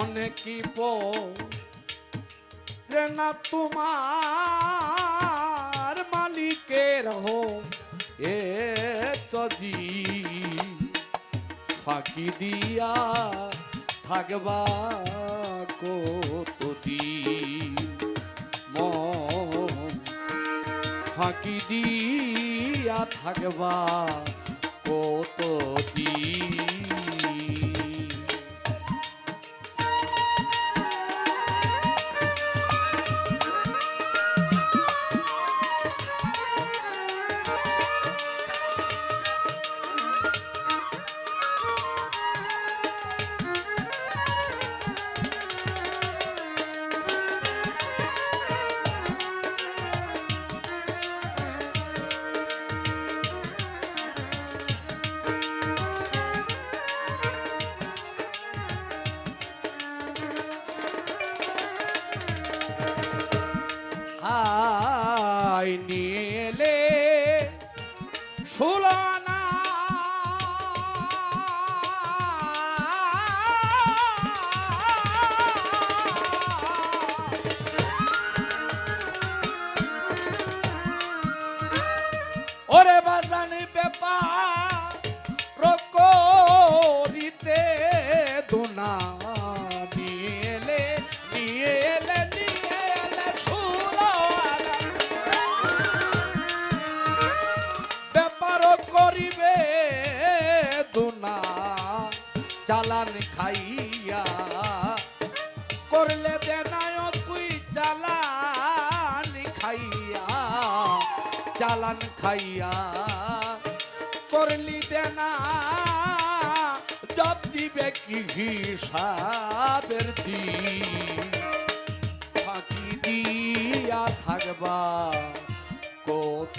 মনে কি রে না তোমার মালিকের হো এ যদি ফাঁকি দিয়া থাকবা কতদিন? মন ফাঁকি দিয়া থাকবা কতদিন? চালান খাইয়া, করলে দেনায় তুই চালান খাইয়া চালান খাইয়া, করলি দেনা, জব দিবে কি হিসাবের দিন? ফাঁকি দিয়া থাকবা কত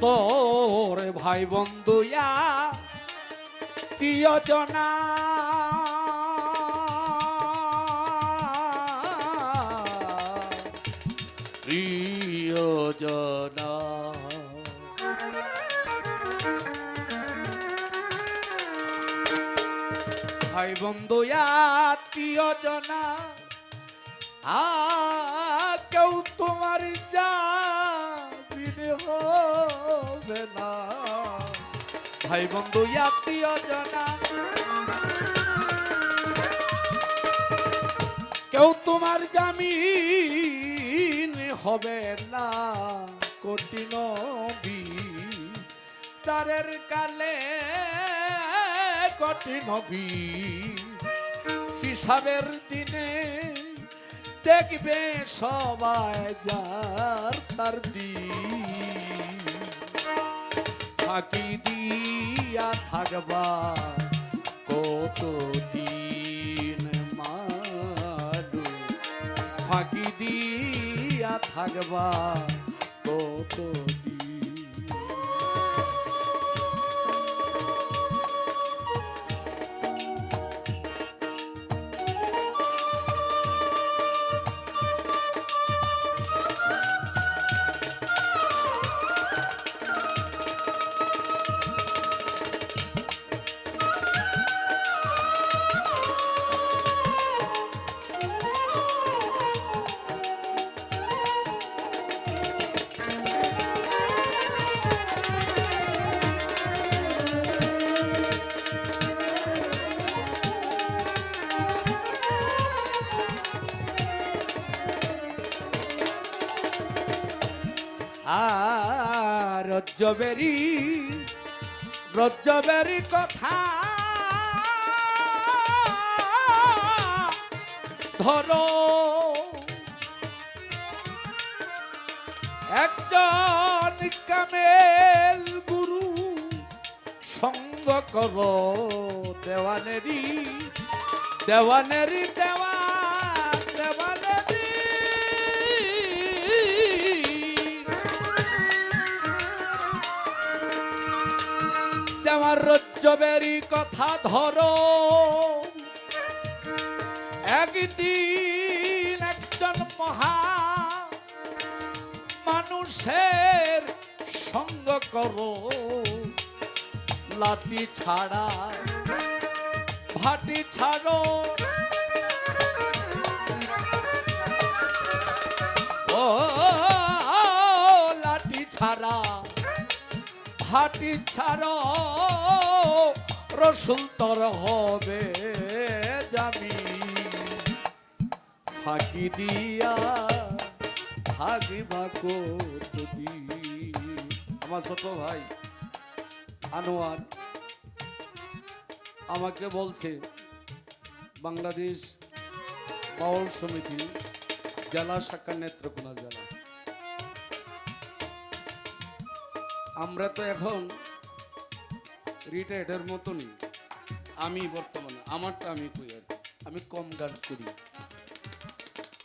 অতরে ভাই বন্ধুয়া প্রিয়জনা প্রিয়জনা ভাই বন্ধুয়া প্রিয়জনা আ কেউ তোমার যাবির ভাই বন্ধু আত্মীয় জনা। কেউ তোমার জামিন হবে না। কঠিন চারের কালে কঠিন হিসাবের দিনে দেখবে সবাই যার তার দিন। ফাঁকি দিয়া থাকবা। কত দিন মাডু ফাঁকি দিয়া থাকবা। কত আর রজ্জবেরি রজ্জবেরি কথা ধরো। একজন কামেল গুরু সঙ্গ কর দেওয়ানেরি দেওয়ানেরি দেওয়া দেওয়ার কথা ধরো। একদিন একজন মহা মানুষের সঙ্গ করো। লাঠি ছাড়া ভাটি ছাড়ো। ভাটি ছাড়ো রসুল তর হবে জামি। ফাঁকি দিয়া ভাগিবা কতদি আমার ছোট ভাই আনোয়ার আমাকে বলছে, বাংলাদেশ বাউল সমিতি, জেলা শাখা নেত্রকোনা আমরা তো এখন রিটায়ার্ডের মতনই। আমি বর্তমানে, আমারটা আমি কই আর আমি কম গান করি।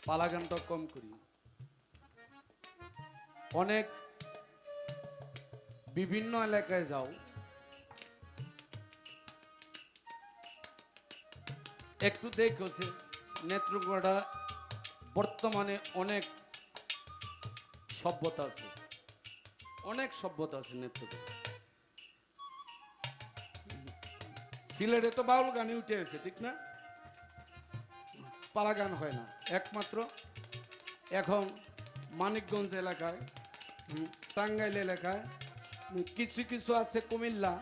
পালা গানটা কম করি। অনেক বিভিন্ন এলাকায় যাও। একটু দেখছে নেত্রকোনা বর্তমানে অনেক সভ্যতা আছে। অনেক সভ্যতা আছে নেত্রকোনা সিলেটে তো বাউল গানই উঠে গেছে, ঠিক না? পালা গান হয় না। একমাত্র এখন মানিকগঞ্জ এলাকায় টাঙ্গাইল এলাকায় কিছু কিছু আছে কুমিল্লা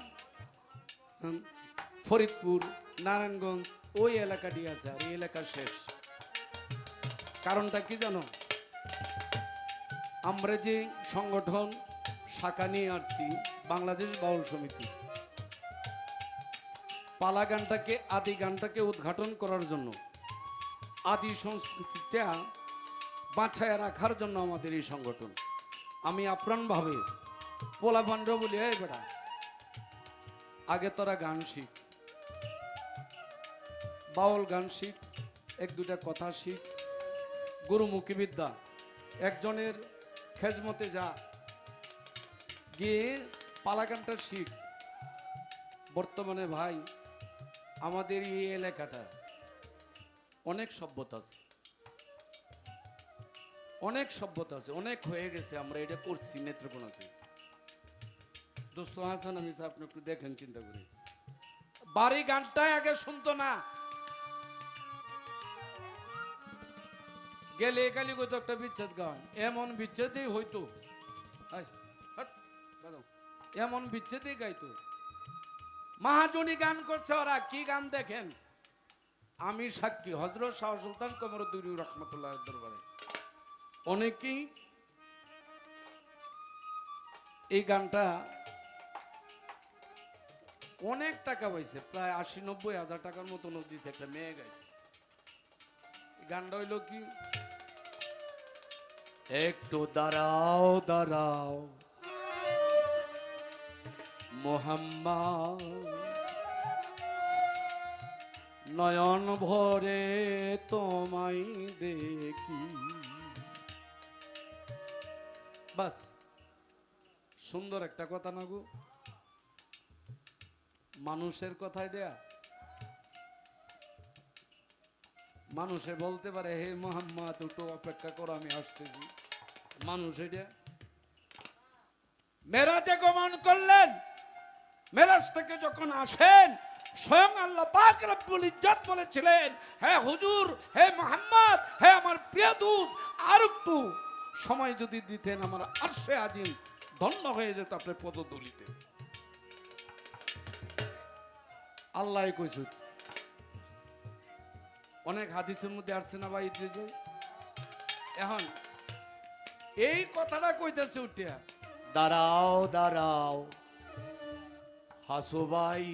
ফরিদপুর, নারায়ণগঞ্জ, ওই এলাকাটি আছে আর এই এলাকা শেষ। কারণটা কি জানো? আমরা যে সংগঠন শাখা নিয়ে আসছি, বাংলাদেশ বাউল সমিতি। পালা গানটাকে, আদি গানটাকে উদ্ঘাটন করার জন্য, আদি সংস্কৃতিটা বাঁচায় রাখার জন্য আমাদের এই সংগঠন। আমি আপ্রাণভাবে পোলা ভাণ্ড বলি, এই বেটা, আগে তোরা গান শিখ, বাউল গান শিখ, এক দুটা কথা শিখ, গুরুমুখী বিদ্যা, একজনের খেজমতে যা গিয়ে পালা গানটা শিখ বর্তমানে ভাই, আমাদের এই এলাকাটা অনেক সভ্যতা আছে। অনেক সভ্যতা আছে, অনেক হয়ে গেছে, আমরা এটা করছি নেত্রকোনাতে। দোস্ত হাসান, আমি স্যার আপনি একটু দেখেন, চিন্তা করে। বাড়ি গানটাই আগে শুনতো না। গেলে কালি কইতো একটা বিচ্ছেদ গান, এমন বিচ্ছেদই হইতো। এমন বিচ্ছেদই গাইতো। মাহাজনী গান করছে, ওরা কি গান দেখেন? আমি সাক্ষী, হজরত শাহ সুলতান কমরুদ্দিন রহমতুল্লাহ দরবারে। অনেকেই এই গানটা অনেক টাকা পাইছে, প্রায় আশি নব্বই হাজার টাকার মতো দিয়েছে একটা মেয়ে গাইছে। গানটা হইল কি? একটু দাঁড়াও দাঁড়াও। মোহাম্মদ। নয়ন ভরে তোমায় দেখি। বাস, সুন্দর একটা কথা না গো? মানুষের কথাই দেয়া। মানুষে বলতে পারে, হে মোহাম্মদ একটু অপেক্ষা করো, আমি আসতেছি। মানুষ এটা মেরাজে গমন করলেন। মেরাজ থেকে যখন আসেন, স্বয়ং আল্লাহ পাক রব্বুল ইজ্জত বলেছিলেন, হে হুজুর, হে মোহাম্মদ, হে আমার প্রিয় দূত, আর একটু সময় যদি দিতেন, আমার আরশে আজিম ধন্য হয়ে যেত আপনার পদদলিতে আল্লাহ কইছুত অনেক হাদিসের মধ্যে আসছে না ভাই? এখন, এই কথাটা কইতেছে উঠিয়া, দাঁড়াও দাঁড়াও হাসো ভাই।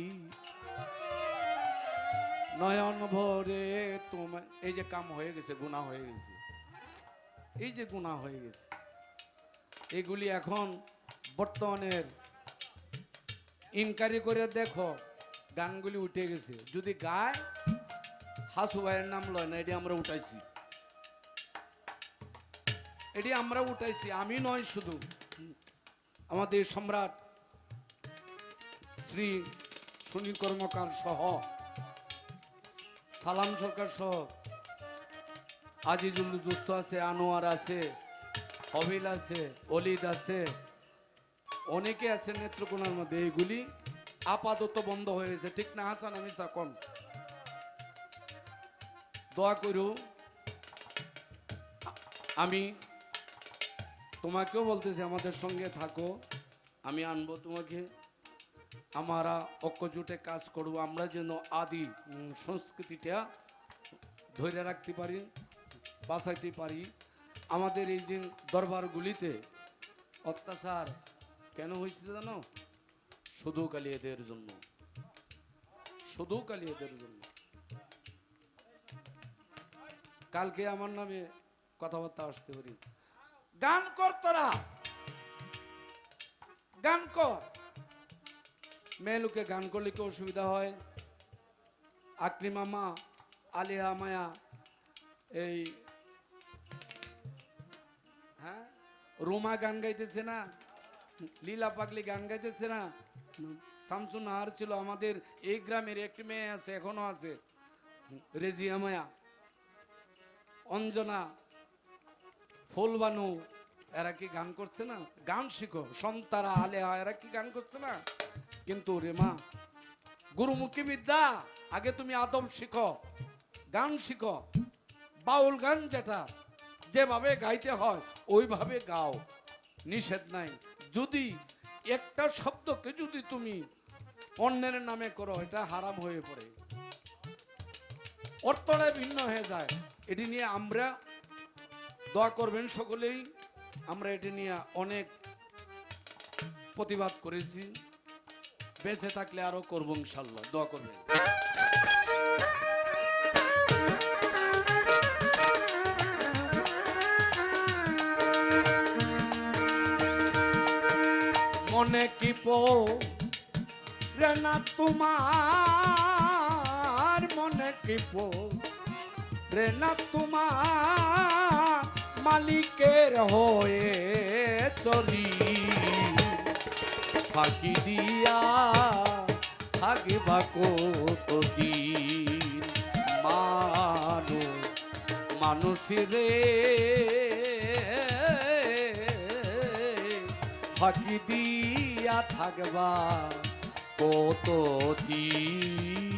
নয়ন ভরে তোমার এই যে কাম হয়ে গেছে গুণা হয়ে গেছে। এই যে গুণা হয়ে গেছে। এগুলি এখন বর্তমানের ইনকারি করে দেখো, গানগুলি উঠে গেছে। যদি গায়, হাসু ভাইয়ের নাম লয় না, এটি আমরা উঠাইছি। এটি আমরা উঠাইছি, আমি নয় শুধু। আমাদের সম্রাট শ্রী সুনীল কর্মকার সহ, সালাম সরকার সহ, আজিজুল দুস্ত আছে, আনোয়ার আছে, হবিল আছে, অলিদ আছে, অনেকে আছে নেত্রকোনার মধ্যে। এইগুলি আপাতত বন্ধ হয়ে গেছে। ঠিক না, হাসান, আমি সাকন। দোয়া করু আমি তোমাকেও বলতেছি, আমাদের সঙ্গে থাকো, আমি আনব তোমাকে। আমরা ঐক্যজোটে কাজ করব, আমরা যেন আদি সংস্কৃতিটা ধরে রাখতে পারি, বাঁচাইতে পারি। আমাদের এই যে দরবারগুলিতে অত্যাচার কেন হয়েছে জানো? শুধু কালি এদের জন্য। শুধু কালি এদের জন্য। কালকে আমার নামে কথাবার্তা আসতে পারি। গান কর তোরা। গান কর। মেয়ে লোকে গান করলে কি অসুবিধা হয়? আকলি মামা আলিয়া মায়া, এই হ্যাঁ? রোমা গান গাইতেছে না? লীলা পাগলি গান গাইতেছে না? শামসুন নাহার ছিল আমাদের, এই গ্রামের একটি মেয়ে আছে, এখনও আছে। রেজিয়া মায়া, অঞ্জনা, ফুলবানু এরা কি গান করছে না? গান শিখো। সন্তারা আলেহা, এরা কি গান করছে না? কিন্তু রে মা, গুরুমুখী বিদ্যা, আগে তুমি আদম শিখো, গান শিখো। বাউল গান যেটা, যেভাবে গাইতে হয়, ওইভাবে গাও। নিষেধ নাই। যদি একটা শব্দকে যদি তুমি অন্যের নামে করো, এটা হারাম হয়ে পড়ে। অর্থটা ভিন্ন হয়ে যায়। এটি নিয়ে আমরা দোয়া করবেন সকলেই। আমরা এটি নিয়ে অনেক প্রতিবাদ করেছি। বেঁচে থাকলে আরও করব ইনশাল্লাহ, দোয়া করবেন। মনে কি না তোমার? মনে কি রে না তোমার? মালিকের হয়ে চলি। ফাঁকি দিয়া থাকিবা কতদিন? মানুষ মানুষ রে। ফাঁকি দিয়া থাকবা কতদিন?